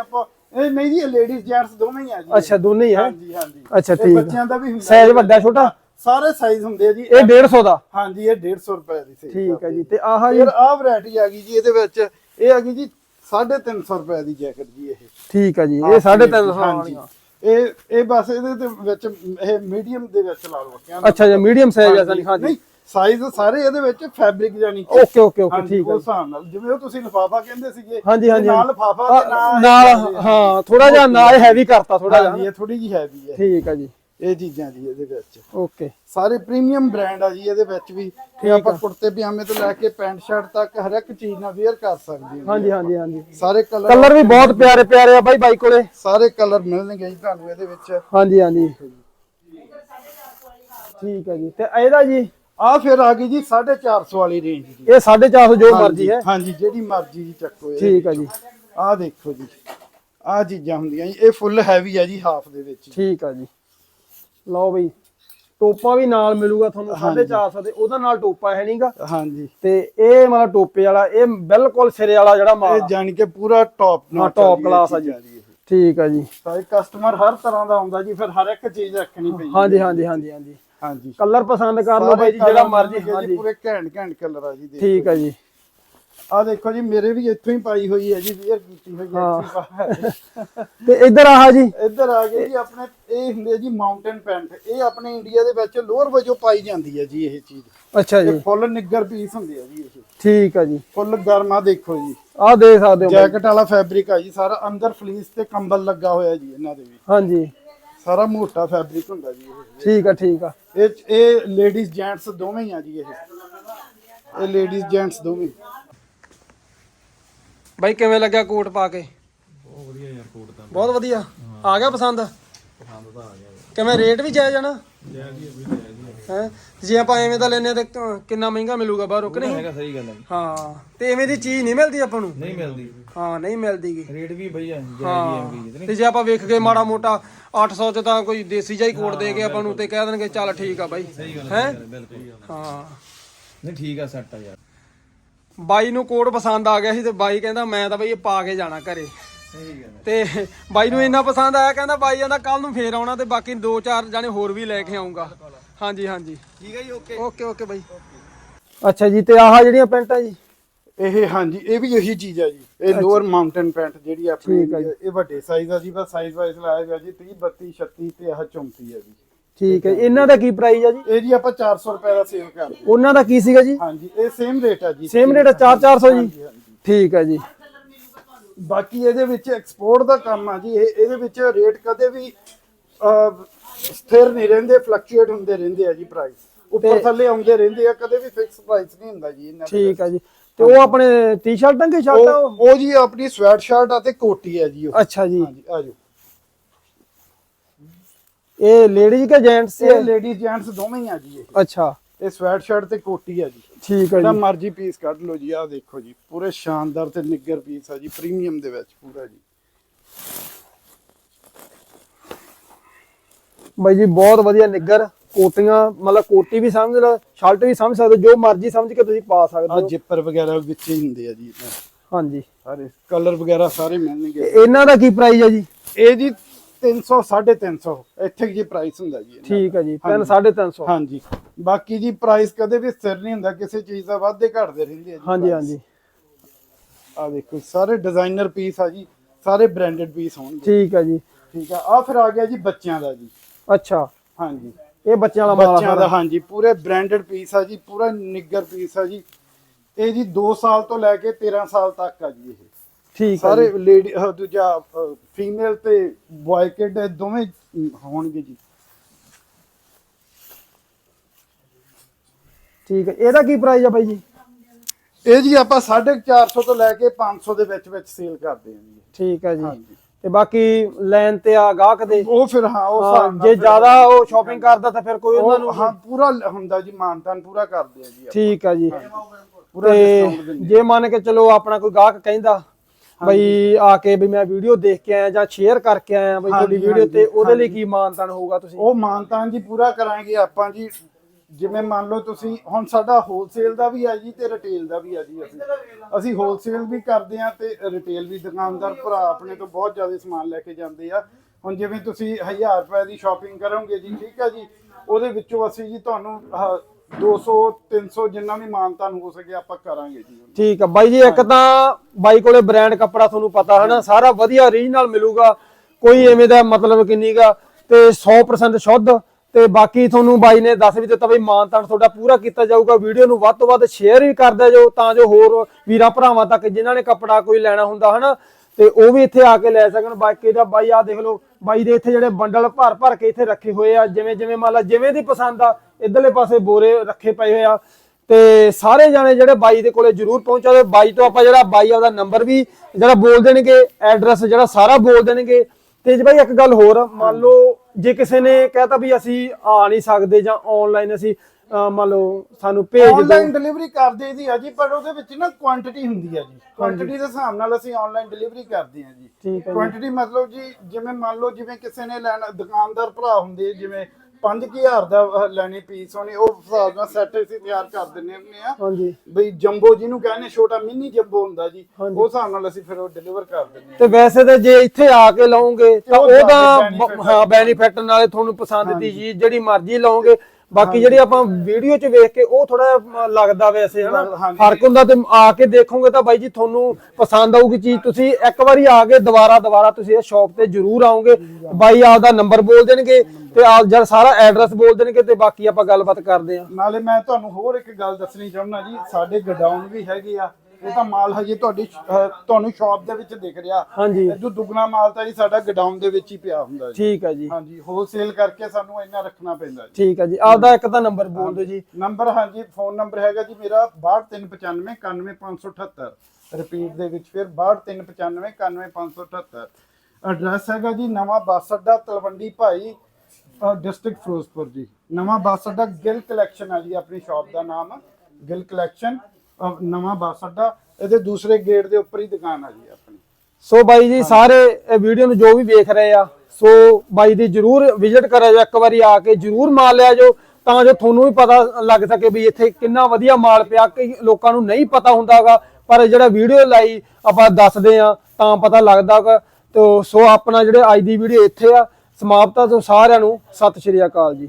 ਇਹ ਨਹੀਂ ਜੀ ਲੇਡੀਜ਼ ਜੈਂਟਸ ਦੋਵੇਂ ਹੀ ਆ ਜੀ। ਅੱਛਾ ਦੋਨੇ ਹੀ ਹੈ ਹਾਂਜੀ ਹਾਂਜੀ। ਅੱਛਾ ਇਹ ਠੀਕ ਆ। ਬੱਚਿਆਂ ਦਾ ਵੀ ਹੁੰਦਾ ਸਾਈਜ਼। ਵੱਡਾ ਛੋਟਾ? ਸਾਰੇ ਸਾਈਜ਼ ਹੁੰਦੇ ਆ ਜੀ। ਇਹ 150 ਦਾ? ਹਾਂਜੀ ਇਹ 150 ਰੁਪਏ ਦੀ ਸੀ ਠੀਕ ਹੈ ਜੀ ਤੇ ਆਹ ਜੀ ਫਿਰ ਆਹ ਵੈਰਾਈਟੀ ਆ ਗਈ ਜੀ ਇਹਦੇ ਵਿੱਚ। ਇਹ ਆ ਗਈ ਜੀ 350 ਰੁਪਏ ਦੀ ਜੈਕਟ ਜੀ ਇਹ। ਠੀਕ ਹੈ ਜੀ ਇਹ 350 ਹਾਂਜੀ ਵਾਲੀਆਂ। ਇਹ ਇਹ ਬਸ ਇਹਦੇ ਦੇ ਵਿੱਚ ਇਹ ਮੀਡੀਅਮ ਦੇ ਵਿੱਚ ਲਾ ਲਓ ਅੱਛਾ ਜੀ ਮੀਡੀਅਮ ਸਾਈਜ਼ ਐਸਾ ਨਹੀਂ ਹਾਂਜੀ। ਨਹੀਂ ਸਾਈਜ਼ ਸਾਰੇ ਇਹਦੇ ਵਿੱਚ ਫੈਬਰਿਕ ਜਾਨੀ ਕਿ ਓਕੇ ਓਕੇ ਓਕੇ ਠੀਕ ਹੈ ਉਸ ਹਿਸਾਬ ਨਾਲ। ਜਿਵੇਂ ਉਹ ਤੁਸੀਂ ਲਿਫਾਫਾ ਕਹਿੰਦੇ ਸੀਗੇ ਹਾਂਜੀ, ਹਾਂਜੀ, ਨਾਲ। ਲਿਫਾਫਾ ਤੇ ਨਾਲ ਨਾਲ ਹਾਂ ਥੋੜਾ ਜਿਹਾ ਨਾਲ ਹੈਵੀ ਕਰਤਾ ਥੋੜਾ ਹਾਂਜੀ ਜਿਹਾ ਇਹ ਥੋੜੀ ਜਿਹੀ ਹੈਵੀ ਹੈ। ਠੀਕ ਹੈ ਜੀ। ਇਹ ਚੀਜ਼ਾਂ ਜੀ ਇਹਦੇ ਵਿੱਚ। ਓਕੇ ਸਾਰੇ ਪ੍ਰੀਮੀਅਮ ਬ੍ਰਾਂਡ ਆ ਜੀ ਇਹਦੇ ਵਿੱਚ ਵੀ। ਤੇ ਆਪਾਂ ਕੁੜਤੇ ਪਜਾਮੇ ਤੋਂ ਲੈ ਕੇ ਪੈਂਟ ਸ਼ਰਟ ਤੱਕ ਹਰ ਇੱਕ ਚੀਜ਼ ਨਾਲ ਵੇਅਰ ਕਰ ਸਕਦੇ ਹਾਂ ਹਾਂਜੀ ਹਾਂਜੀ ਹਾਂਜੀ। ਸਾਰੇ ਕਲਰ ਕਲਰ ਵੀ ਬਹੁਤ ਪਿਆਰੇ ਪਿਆਰੇ ਆ ਬਾਈ ਬਾਈ ਕੋਲੇ। ਸਾਰੇ ਕਲਰ ਮਿਲਣਗੇ ਜੀ ਤੁਹਾਨੂੰ ਇਹਦੇ ਵਿੱਚ। ਹਾਂਜੀ ਹਾਂਜੀ। ਠੀਕ ਹੈ ਜੀ। ਤੇ ਇਹਦਾ ਜੀ ਆ ਫਿਰ ਆ ਗਈ ਜੀ 450 ਵਾਲੀ ਰੇਂਜ ਜੀ ਇਹ 450 ਜੋ ਮਰਜ਼ੀ ਹੈ। ਹਾਂਜੀ ਜਿਹੜੀ ਮਰਜ਼ੀ ਜੀ ਚੱਕੋ ਇਹ। ਠੀਕ ਆ ਜੀ। ਆ ਦੇਖੋ ਜੀ। ਆ ਚੀਜ਼ਾਂ ਹੁੰਦੀਆਂ ਜੀ। ਇਹ ਫੁੱਲ ਹੈਵੀ ਆ ਜੀ ਹਾਫ ਦੇ ਵਿੱਚ। ਠੀਕ ਆ ਜੀ। ਲਓ ਬਈ ਟੋਪਾ ਵੀ ਨਾਲ ਮਿਲੂਗਾ ਤੁਹਾਨੂੰ 450 ਦੇ। ਉਹਦਾ ਨਾਲ ਟੋਪਾ ਹੈ ਨਹੀਂਗਾ ਹਾਂਜੀ। ਤੇ ਇਹ ਮਤਲਬ ਟੋਪੇ ਵਾਲਾ ਇਹ ਬਿਲਕੁਲ ਸਿਰੇ ਵਾਲਾ ਜਿਹੜਾ ਮਾਲ ਇਹ। ਜਾਣੀ ਕਿ ਪੂਰਾ ਟੌਪ ਹਾਂ, top class ਆ ਜੀ। ਠੀਕ ਆ ਜੀ। ਸਾਰੇ ਕਸਟਮਰ ਹਰ ਤਰ੍ਹਾਂ ਦਾ ਆਉਂਦਾ ਜੀ। ਫਿਰ ਹਰ ਇੱਕ ਚੀਜ਼ ਰੱਖਣੀ ਪਈ ਹਾਂਜੀ ਹਾਂਜੀ ਹਾਂਜੀ ਹਾਂਜੀ। ਹਾਂਜੀ। ਕਲਰ ਪਸੰਦ ਕਰ ਲਓ ਬਾਈ ਜੀ ਜਿਹੜਾ ਮਰਜ਼ੀ ਹਾਂਜੀ। ਪੂਰੇ ਘੈਂਟ ਘੈਂਟ ਕਲਰ ਆ ਜੀ ਠੀਕ ਆ ਜੀ। ਆ ਦੇਖੋ ਜੀ ਮੇਰੇ ਵੀ ਇੱਥੋਂ ਹੀ ਪਾਈ ਹੋਈ ਹੈ ਜੀ ਵੇਅਰ ਕੀਤੀ ਹੋਈ ਹੈ ਤੇ ਇੱਧਰ ਆਹ ਜੀ। ਇੱਧਰ ਆ ਗਏ ਜੀ ਆਪਣੇ ਇਹ ਹੁੰਦੇ ਜੀ ਮਾਊਂਟੇਨ ਪੈਂਟ ਇਹ ਆਪਣੇ ਇੰਡੀਆ ਦੇ ਵਿੱਚ ਲੋਅਰ ਵਜੋਂ ਪਾਈ ਜਾਂਦੀ ਹੈ ਜੀ ਇਹ ਚੀਜ਼। ਅੱਛਾ ਜੀ। ਫੁੱਲ ਨਿੱਗਰ ਪੀਸ ਹੁੰਦੇ ਆ ਜੀ ਇਹ। ਠੀਕ ਆ ਜੀ। ਫੁੱਲ ਗਰਮਾ ਦੇਖੋ ਜੀ। ਆਹ ਦੇਖ ਸਕਦੇ ਹੋ। ਜੈਕਟ ਵਾਲਾ ਫੈਬਰਿਕ ਆ ਜੀ ਸਾਰਾ ਅੰਦਰ ਫਲੀਸ ਤੇ ਕੰਬਲ ਲੱਗਾ ਹੋਇਆ ਜੀ ਇਹਨਾਂ ਦੇ ਵੀ। ਹਾਂਜੀ। ਸਾਰਾ ਮੋਟਾ ਫੈਬਰਿਕ ਹੁੰਦਾ ਜੀ ਇਹ। ਠੀਕ ਆ ਠੀਕ ਆ। ਇਹ ਇਹ ਲੇਡੀਜ਼ ਜੈਂਟਸ ਦੋਵੇਂ ਹੀ ਆ ਜੀ ਇਹ। ਇਹ ਲੇਡੀਜ਼ ਜੈਂਟਸ ਦੋਵੇਂ। ਬਾਈ ਕਿਵੇਂ ਲੱਗਿਆ ਕੋਟ ਪਾ ਕੇ? ਬਹੁਤ ਵਧੀਆ ਯਾਰ ਕੋਟ ਤਾਂ। ਬਹੁਤ ਵਧੀਆ। ਆ ਗਿਆ ਪਸੰਦ? ਪਸੰਦ ਤਾਂ ਆ ਗਿਆ। ਕਿਵੇਂ ਰੇਟ ਵੀ ਜਾਇਜ਼ ਜਾਣਾ ਹੈ? ਜੇ ਆਪਾਂ ਐਵੇਂ ਦਾ ਲੈਨੇ ਤੇ ਕਿੰਨਾ ਮਹਿੰਗਾ ਮਿਲੂਗਾ ਬਾਹਰੋਂ ਕਿ ਨਹੀਂ? ਹੈਗਾ ਸਹੀ ਗੱਲ ਹੈ। ਹਾਂ ਤੇ ਐਵੇਂ ਦੀ ਚੀਜ਼ ਨਹੀਂ ਮਿਲਦੀ ਆਪਾਂ ਨੂੰ। ਨਹੀਂ ਮਿਲਦੀ। ਹਾਂ ਨਹੀਂ ਮਿਲਦੀਗੀ ਰੇਟ ਵੀ ਬਈ ਹੈ ਤੇ ਜੇ ਆਪਾਂ ਵੇਖ ਕੇ ਮਾੜਾ ਮੋਟਾ 800 ਚ ਤਾਂ ਕੋਈ ਦੇਸੀ ਹੀ ਕੋਟ ਦੇ ਕੇ ਆਪਾਂ ਨੂੰ ਤੇ ਕਹਿ ਦੇਣਗੇ ਚੱਲ ਠੀਕ ਆ ਬਾਈ। ਹੈ ਬਿਲਕੁਲ ਹਾਂ। ਨਹੀਂ ਠੀਕ ਆ ਸੈੱਟ ਆ ਯਾਰ। ਬਾਈ ਨੂੰ ਕੋਟ ਪਸੰਦ ਆ ਗਿਆ ਸੀ ਤੇ ਬਾਈ ਕਹਿੰਦਾ ਮੈਂ ਤਾਂ ਬਈ ਇਹ ਪਾ ਕੇ ਜਾਣਾ ਘਰੇ। ਤੇ ਬਾਈ ਨੂੰ ਇੰਨਾ ਪਸੰਦ ਆਇਆ ਕਹਿੰਦਾ ਬਾਈ ਕਹਿੰਦਾ ਕੱਲ ਨੂੰ ਫੇਰ ਆਉਣਾ ਤੇ ਬਾਕੀ ਦੋ ਚਾਰ ਜਾਣੇ ਹੋਰ ਵੀ ਲੈ ਕੇ ਆਉਂਗਾ ਹਾਂਜੀ ਹਾਂਜੀ। ਠੀਕ ਹੈ ਜੀ ਓਕੇ। ਓਕੇ ਓਕੇ ਬਾਈ। ਅੱਛਾ ਜੀ ਤੇ ਆਹ ਜਿਹੜੀਆਂ ਪੈਂਟਾਂ ਜੀ? ਇਹ ਹਾਂਜੀ ਇਹ ਵੀ ਇਹੀ ਚੀਜ਼ ਆ ਜੀ। ਇਹ ਲੋਅਰ ਮਾਊਂਟੇਨ ਪੈਂਟ ਜਿਹੜੀ ਆਪਣੀ ਠੀਕ। ਇਹ ਵੱਡੇ ਸਾਈਜ਼ ਆ ਜੀ ਬਸ ਸਾਈਜ਼ ਵਾਈਜ਼ ਲਾਇਆ ਗਿਆ ਜੀ 30 32 36 ਤੇ ਆਹ 34 ਆ ਜੀ। ਠੀਕ ਹੈ। ਜੀ। ਇਹਨਾਂ ਦਾ ਕੀ ਪ੍ਰਾਈਸ ਆ ਜੀ? ਇਹ ਜੀ ਆਪਾਂ 400 ਰੁਪਏ ਦਾ ਸੇਲ ਕਰਦੇ ਹਾਂ। ਉਹਨਾਂ ਦਾ ਕੀ ਸੀਗਾ ਜੀ? ਹਾਂਜੀ ਇਹ ਸੇਮ ਰੇਟ ਆ ਜੀ। ਸੇਮ ਰੇਟ 4 400 ਜੀ? ਹਾਂਜੀ। ਠੀਕ ਹੈ ਜੀ। ਬਾਕੀ ਇਹਦੇ ਵਿੱਚ ਐਕਸਪੋਰਟ ਦਾ ਕੰਮ ਆ ਜੀ ਇਹ ਇਹਦੇ ਵਿੱਚ ਰੇਟ ਕਦੇ ਵੀ ਸਥਿਰ ਨਹੀਂ ਰਹਿੰਦੇ ਫਲਕਚੁਏਟ ਹੁੰਦੇ ਰਹਿੰਦੇ ਆ ਜੀ ਪ੍ਰਾਈਸ ਉੱਪਰ ਤੇ- ਥੱਲੇ ਆਉਂਦੇ ਰਹਿੰਦੇ ਆ ਕਦੇ ਵੀ ਫਿਕਸ ਪ੍ਰਾਈਸ ਨਹੀਂ ਹੁੰਦਾ ਜੀ ਇਹਨਾਂ ਦਾ ਠੀਕ ਹੈ ਜੀ। ਤੇ ਉਹ ਆਪਣੇ ਟੀ-ਸ਼ਰਟਾਂ ਕੇ ਸ਼ਰਟਾਂ ਉਹ ਉਹ? ਉਹ ਜੀ ਆਪਣੀ ਸਵੈਟ ਸ਼ਰਟ ਆ ਤੇ ਕੋਟੀ ਆ ਜੀ ਉਹ। ਅੱਛਾ ਜੀ। ਹਾਂਜੀ ਆਜੋ ਇਹ ਲੇਡੀਜ਼ ਕੇ ਜੈਂਟਸ ਇਹ ਲੇਡੀਜ਼ ਜੈਂਟਸ ਦੋਵੇਂ ਹੀ ਆ ਜੀ ਇਹ। ਅੱਛਾ। ਇਹ ਸਵੈਟ ਸ਼ਰਟ ਤੇ ਕੋਟੀ ਆ ਜੀ। ਠੀਕ ਜਿਹੜਾ ਜੀ। ਮਰਜ਼ੀ ਪੀਸ ਕੱਢ ਲਓ ਜੀ ਆਹ ਦੇਖੋ ਜੀ ਪੂਰੇ ਸ਼ਾਨਦਾਰ ਤੇ ਨਿੱਗਰ ਪੀਸ ਆ ਜੀ ਪ੍ਰੀਮੀਅਮ ਦੇ ਵਿੱਚ ਪੂਰਾ ਜੀ। ਬਾਈ ਜੀ ਬਹੁਤ ਵਧੀਆ ਨਿੱਗਰ ਕੋਟੀਆਂ ਮਤਲਬ ਕੋਟੀ ਵੀ ਸਮਝ ਲਓ ਸ਼ਰਟ ਵੀ ਸਮਝ ਸਕਦੇ ਜੋ ਮਰਜ਼ੀ ਸਮਝ ਕੇ ਤੁਸੀਂ ਪਾ ਆ ਸਕਦੇ ਹੋ। ਜਿੱਪਰ ਵਗੈਰਾ ਵਿੱਚ ਹੀ ਹੁੰਦੇ ਆ ਜੀ ਇਹਨਾਂ। ਦੇ। ਹਾਂਜੀ। ਸਾਰੇ ਕਲਰ ਵਗੈਰਾ ਸਾਰੇ ਮਿਲਣਗੇ। ਇਹਨਾਂ ਦਾ ਕੀ ਪ੍ਰਾਈਸ ਹੈ ਜੀ? ਇਹ ਜੀ 300 350 ਇੱਥੇ ਜੀ ਪ੍ਰਾਈਸ ਹੁੰਦਾ ਜੀ ਇਹਨਾਂ ਠੀਕ ਹੈ ਜੀ ਹਾਂਜੀ। 3 350 ਦਾ। ਹਾਂਜੀ। ਬਾਕੀ ਜੀ ਪ੍ਰਾਈਸ ਕਦੇ ਵੀ ਸਥਿਰ ਨਹੀਂ ਹੁੰਦਾ ਕਿਸੇ ਚੀਜ਼ ਦਾ ਵਾਧੇ ਘਟਦੇ ਰਹਿੰਦੇ ਆ ਜੀ ਹਾਂਜੀ ਹਾਂਜੀ। ਆ ਦੇਖੋ ਸਾਰੇ ਡਿਜ਼ਾਈਨਰ ਪੀਸ ਆ ਜੀ ਸਾਰੇ ਬ੍ਰਾਂਡਡ ਪੀਸ ਹੋਣਗੇ। ਠੀਕ ਹੈ ਜੀ। ਠੀਕ ਆ। ਆ ਫਿਰ ਆ ਗਿਆ ਜੀ ਬੱਚਿਆਂ ਦਾ ਜੀ। ਅੱਛਾ। ਹਾਂਜੀ। ਇਹ ਬੱਚਿਆਂ ਵਾਲਾ ਮਾਲ ਬੱਚਿਆਂ ਦਾ। ਹਾਂਜੀ। ਪੂਰੇ ਬ੍ਰਾਂਡਡ ਪੀਸ ਆ ਜੀ ਪੂਰਾ ਨਿੱਗਰ ਪੀਸ ਆ ਜੀ। ਇਹ ਜੀ 2 ਸਾਲ ਤੋਂ ਲੈ ਕੇ 13 ਸਾਲ ਤੱਕ ਆ ਜੀ ਇਹ। ਠੀਕ ਹੈ ਸਾਰੇ। ਲੇਡੀ ਦੂਜਾ ਫੀਮੇਲ ਤੇ ਬॉय ਕਿਡ ਦੋਵੇਂ ਹੋਣਗੇ ਜੀ। ਠੀਕ ਹੈ ਇਹਦਾ ਕੀ ਪ੍ਰਾਈਸ ਆ ਬਾਈ ਜੀ? ਇਹ ਜੀ ਆਪਾਂ 450 ਤੋਂ ਲੈ ਕੇ 500 ਦੇ ਵਿੱਚ ਵਿੱਚ ਸੇਲ ਕਰਦੇ ਹਾਂ ਜੀ। ਠੀਕ ਹੈ ਜੀ। ਤੇ ਬਾਕੀ ਲਾਈਨ ਤੇ ਆ ਗਾਹਕ ਦੇ। ਉਹ ਫਿਰ ਹਾਂ ਉਹ ਹਾਂ, ਹਿਸਾਬ ਨਾਲ ਜੇ ਫਿਰ- ਜ਼ਿਆਦਾ ਉਹ ਸ਼ਾਪਿੰਗ ਕਰਦਾ ਤਾਂ ਫਿਰ ਕੋਈ ਉਹਨਾਂ ਉਹ ਨੂੰ ਹਾਂ ਪੂਰਾ ਹੁੰਦਾ ਜੀ ਮਾਨਤਾਨ ਪੂਰਾ ਕਰਦੇ ਆ ਜੀ ਆਪਾਂ। ਠੀਕ ਹੈ ਜੀ। ਪੂਰਾ ਤੇ ਦਿੰਦੇ ਜੇ ਮੰਨ ਕੇ ਚਲੋ ਆਪਣਾ ਕੋਈ ਗਾਹਕ ਕਹਿੰਦਾ ਬਈ ਆ ਕੇ ਵੀ ਮੈਂ ਵੀਡੀਓ ਦੇਖ ਕੇ ਆਇਆ ਜਾਂ ਸ਼ੇਅਰ ਕਰਕੇ ਆਇਆ ਬਈ ਤੁਹਾਡੀ ਹਾਂਜੀ, ਵੀਡੀਓ ਤੇ ਹਾਂਜੀ, ਉਹਦੇ ਲਈ। ਕੀ ਮਾਨਤਾਨ ਹੋਊਗਾ ਤੁਸੀਂ? ਉਹ ਮਾਨਤਾਨ ਜੀ ਪੂਰਾ ਕਰਾਂਗੇ ਆਪਾਂ ਜੀ। ਜਿਵੇਂ ਮੰਨ ਲਓ ਤੁਸੀਂ ਹੁਣ ਸਾਡਾ ਹੋਲਸੇਲ ਦਾ ਵੀ ਆ ਜੀ ਤੇ ਰਿਟੇਲ ਦਾ ਵੀ ਆ ਜੀ ਅਸੀਂ। ਅਸੀਂ ਹੋਲਸੇਲ ਵੀ ਕਰਦੇ ਆ ਤੇ ਰਿਟੇਲ ਵੀ ਦੁਕਾਨਦਾਰ ਭਰਾ ਆਪਣੇ ਤੋਂ ਬਹੁਤ ਜ਼ਿਆਦਾ ਸਮਾਨ ਲੈ ਕੇ ਜਾਂਦੇ ਆ। ਹੁਣ ਜਿਵੇਂ ਤੁਸੀਂ 1000 ਰੁਪਏ ਦੀ ਸ਼ਾਪਿੰਗ ਕਰੋਗੇ ਜੀ ਠੀਕ ਆ ਜੀ ਉਹਦੇ ਵਿੱਚੋਂ ਅਸੀਂ ਜੀ ਤੁਹਾਨੂੰ ਆਹ 200 300 ਜਿੰਨਾ ਵੀ ਮਾਨਤਾਨ ਹੋ ਸਕੇ ਆਪਾਂ ਕਰਾਂਗੇ ਜੀ। ਠੀਕ ਆ ਬਾਈ ਜੀ ਇੱਕ ਤਾਂ ਬਾਈ ਕੋਲੇ ਬ੍ਰਾਂਡ ਕੱਪੜਾ ਤੁਹਾਨੂੰ ਪਤਾ ਹੈ ਨਾ ਸਾਰਾ ਵਧੀਆ ਓਰੀਜਨਲ ਮਿਲੂਗਾ। ਕੋਈ ਐਵੇਂ ਦਾ ਮਤਲਬ ਕਿ ਨਹੀਂਗਾ ਤੇ 100% ਸ਼ੁੱਧ ਤੇ ਬਾਕੀ ਤੁਹਾਨੂੰ ਬਾਈ ਨੇ ਦੱਸ ਵੀ ਦਿੱਤਾ ਬਈ ਮਾਨਤਾਨ ਤੁਹਾਡਾ ਪੂਰਾ ਕੀਤਾ ਜਾਊਗਾ। ਵੀਡੀਓ ਨੂੰ ਵੱਧ ਤੋਂ ਵੱਧ ਸ਼ੇਅਰ ਵੀ ਕਰਦਾ ਜੋ ਤਾਂ ਜੋ ਹੋਰ ਵੀਰਾਂ ਭਰਾਵਾਂ ਤੱਕ ਜਿਨ੍ਹਾਂ ਨੇ ਕੱਪੜਾ ਕੋਈ ਲੈਣਾ ਹੁੰਦਾ ਹਨਾ, ਤੇ ਉਹ ਵੀ ਇੱਥੇ ਆ ਕੇ ਲੈ ਸਕਣ। ਬਾਕੀ ਦਾ ਬਾਈ ਆ ਦੇਖ ਲਓ, ਬਾਈ ਦੇ ਇੱਥੇ ਜਿਹੜੇ ਬੰਡਲ ਭਰ ਭਰ ਕੇ ਇੱਥੇ ਰੱਖੇ ਹੋਏ ਆ, ਜਿਵੇਂ ਜਿਵੇਂ ਮੰਨ ਲਾ ਜਿਵੇਂ ਦੀ ਪਸੰਦ ਆ, ਇਧਰਲੇ ਪਾਸੇ ਬੋਰੇ ਰੱਖੇ ਪਏ ਹੋਏ ਆ। ਤੇ ਸਾਰੇ ਜਾਣੇ ਜਿਹੜੇ ਬਾਈ ਦੇ ਕੋਲੇ ਜਰੂਰ ਪਹੁੰਚਾ। ਤੇ ਬਾਈ ਤੋਂ ਆਪਾਂ ਜਿਹੜਾ ਬਾਈ ਆਪਦਾ ਨੰਬਰ ਵੀ ਜਿਹੜਾ ਬੋਲ ਦੇਣਗੇ ਐਡਰੈਸ ਜਿਹੜਾ ਸਾਰਾ ਬੋਲ ਦੇਣਗੇ। ਤੇ ਜੀ ਬਾਈ ਇੱਕ ਗੱਲ ਹੋਰ ਮੰਨ ਲਓ ਜੇ ਕਿਸੇ ਨੇ ਕਹਤਾ ਵੀ ਅਸੀਂ ਆ ਨਹੀਂ ਸਕਦੇ ਜਾਂ ਆਨਲਾਈਨ ਅਸੀਂ ਅਹ ਮੰਨ ਲਓ ਸਾਨੂੰ ਭੇਜ ਆਨਲਾਈਨ ਦਿਓ ਡਿਲੀਵਰੀ ਕਰਦੇ ਦੀ ਆ ਜੀ ਪਰ ਉਹਦੇ ਵਿੱਚ ਨਾ ਕੁਆਂਟੀਟੀ ਹੁੰਦੀ ਆ ਜੀ। ਕੁਆਂਟੀਟੀ ਦੇ ਹਿਸਾਬ ਨਾਲ ਅਸੀਂ ਆਨਲਾਈਨ ਡਿਲੀਵਰੀ ਕਰਦੇ ਆ ਜੀ। ਠੀਕ ਹੈ ਜੀ। ਕੁਆਂਟੀਟੀ ਮਤਲਬ ਜੀ ਜਿਵੇਂ ਮੰਨ ਲਓ ਜਿਵੇਂ ਕਿਸੇ ਨੇ ਲੈਣਾ ਦੁਕਾਨਦਾਰ ਭਰਾ ਹੁੰਦੇ ਜਿਵੇਂ 5000 ਦਾ ਲੈਣੀ ਪੀਸ ਹੋਣੀ ਉਹ ਹਿਸਾਬ ਨਾਲ ਸੈੱਟ ਅਸੀਂ ਤਿਆਰ ਕਰ ਦਿੰਨੇ ਹੁੰਦੇ ਆ ਹਾਂਜੀ। ਬਈ ਜੰਬੋ ਜਿਹਨੂੰ ਕਹਿੰਦੇ ਛੋਟਾ ਮਿੰਨੀ ਜੰਬੋ ਹੁੰਦਾ ਜੀ। ਉਸ ਹਿਸਾਬ ਨਾਲ ਅਸੀਂ ਫਿਰ ਉਹ ਡਿਲੀਵਰ ਕਰ ਦਿੰਨੇ ਆ ਤੇ ਵੈਸੇ ਤਾਂ ਜੇ ਇੱਥੇ ਆ ਕੇ ਲਓਗੇ ਤਾਂ ਉਹ ਉਹਦਾ ਹਾਂ ਬੈਨੀਫਿਟ ਨਾਲੇ ਤੁਹਾਨੂੰ ਪਸੰਦ ਦੀ ਚੀਜ਼ ਜਿਹੜੀ ਮਰਜ਼ੀ ਲਓਗੇ ਬਾਕੀ ਜਿਹੜੀ ਆਪਾਂ ਵੀਡੀਓ 'ਚ ਵੇਖ ਕੇ ਉਹ ਥੋੜਾ ਲੱਗਦਾ ਵੈਸੇ ਹਨਾ। ਫ਼ਰਕ ਹੁੰਦਾ ਤੇ ਆ ਕੇ ਦੇਖੋਗੇ ਤਾਂ ਬਾਈ ਜੀ ਤੁਹਾਨੂੰ ਪਸੰਦ ਆਊਗੀ ਚੀਜ਼। ਤੁਸੀਂ ਇੱਕ ਵਾਰੀ ਆ ਕੇ ਦੁਬਾਰਾ ਦੁਬਾਰਾ ਤੁਸੀਂ ਇਹ ਸ਼ਾਪ ਤੇ ਜ਼ਰੂਰ ਆਓਗੇ। ਬਾਈ ਆਪਦਾ ਨੰਬਰ ਬੋਲ ਦੇਣਗੇ ਤੇ ਆਪ ਜਦ ਸਾਰਾ ਐਡਰੈਸ ਬੋਲ ਦੇਣਗੇ ਤੇ ਬਾਕੀ ਆਪਾਂ ਗੱਲਬਾਤ ਕਰਦੇ ਆਂ ਨਾਲੇ ਮੈਂ ਤੁਹਾਨੂੰ ਹੋਰ ਇੱਕ ਗੱਲ ਦੱਸਣੀ ਚਾਹੁੰਦਾ ਜੀ ਸਾਡੇ ਗਡਾਊਨ ਵੀ ਹੈਗੇ ਆ। ਇਹ ਤਾਂ ਮਾਲ ਹਜੇ ਤੁਹਾਡੀ ਅਹ, ਤੁਹਾਨੂੰ ਸ਼ਾਪ ਦੇ ਵਿੱਚ ਦਿਖ ਰਿਹਾ। ਹਾਂਜੀ। ਇਹ ਤੋਂ ਦੁੱਗਣਾ ਮਾਲ ਤਾਂ ਜੀ ਸਾਡਾ ਗਡਾਊਨ ਦੇ ਵਿੱਚ ਹੀ ਪਿਆ ਹੁੰਦਾ ਜੀ। ਠੀਕ ਹੈ ਜੀ। ਹਾਂਜੀ ਹੋਲਸੇਲ ਕਰਕੇ ਸਾਨੂੰ ਇੰਨਾ ਰੱਖਣਾ ਪੈਂਦਾ ਜੀ। ਠੀਕ ਹੈ ਜੀ। ਆਪਦਾ ਇੱਕ ਤਾਂ ਨੰਬਰ ਬੋਲ ਦਿਓ ਜੀ। ਨੰਬਰ ਹਾਂਜੀ ਫੋਨ ਨੰਬਰ ਹੈਗਾ ਜੀ ਮੇਰਾ 62395 91578 ਰਿਪੀਟ ਦੇ ਵਿੱਚ ਫਿਰ 62395 91578 ਐਡਰੈਸ ਹੈਗਾ ਜੀ ਨਵਾਂ ਬੱਸ ਅੱਡਾ ਤਲਵੰਡੀ ਭਾਈ ਡਿਸਟ੍ਰਿਕਟ ਫਿਰੋਜ਼ਪੁਰ ਜੀ। ਨਵਾਂ ਬੱਸ ਅੱਡਾ ਗਿਲ ਕਲੈਕਸ਼ਨ ਹੈ ਜੀ ਆਪਣੀ ਸ਼ਾਪ ਦਾ ਨਾਮ। ਗਿਲ ਕਲੈਕਸ਼ਨ ਨਵਾਂ ਬੱਸ ਅੱਡਾ, ਇਹਦੇ ਦੂਸਰੇ ਗੇਟ ਦੇ ਉੱਪਰ ਹੀ ਦੁਕਾਨ ਹੈ ਜੀ ਆਪਣੀ। ਸੋ ਬਾਈ ਜੀ, ਸਾਰੇ ਇਹ ਵੀਡੀਓ ਨੂੰ ਜੋ ਵੀ ਵੇਖ ਰਹੇ ਆ, ਸੋ ਬਾਈ ਦੀ ਜਰੂਰ ਵਿਜ਼ਿਟ ਕਰਿਆ ਜੋ ਇੱਕ ਵਾਰੀ ਆ ਕੇ ਜਰੂਰ ਮਾਲ ਲਿਆ ਜੋ ਤਾਂ ਜੋ ਤੁਹਾਨੂੰ ਵੀ ਪਤਾ ਲੱਗ ਸਕੇ ਵੀ ਇੱਥੇ ਕਿੰਨਾ ਵਧੀਆ ਮਾਲ ਪਿਆ ਕਈ ਲੋਕਾਂ ਨੂੰ ਨਹੀਂ ਪਤਾ ਹੁੰਦਾਗਾ, ਪਰ ਜਿਹੜਾ ਵੀਡੀਓ ਲਾਈ ਆਪਾਂ ਦੱਸਦੇ ਆ, ਤਾਂ ਪਤਾ ਲੱਗਦਾਗਾ। ਤੋ ਸੋ ਆਪਣਾ ਜਿਹੜੇ ਅੱਜ ਦੀ ਵੀਡੀਓ ਇੱਥੇ ਆ, ਸਮਾਪਤ ਆ, ਸੋ ਸਾਰਿਆਂ ਨੂੰ ਸਤਿ ਸ਼੍ਰੀ ਅਕਾਲ ਜੀ।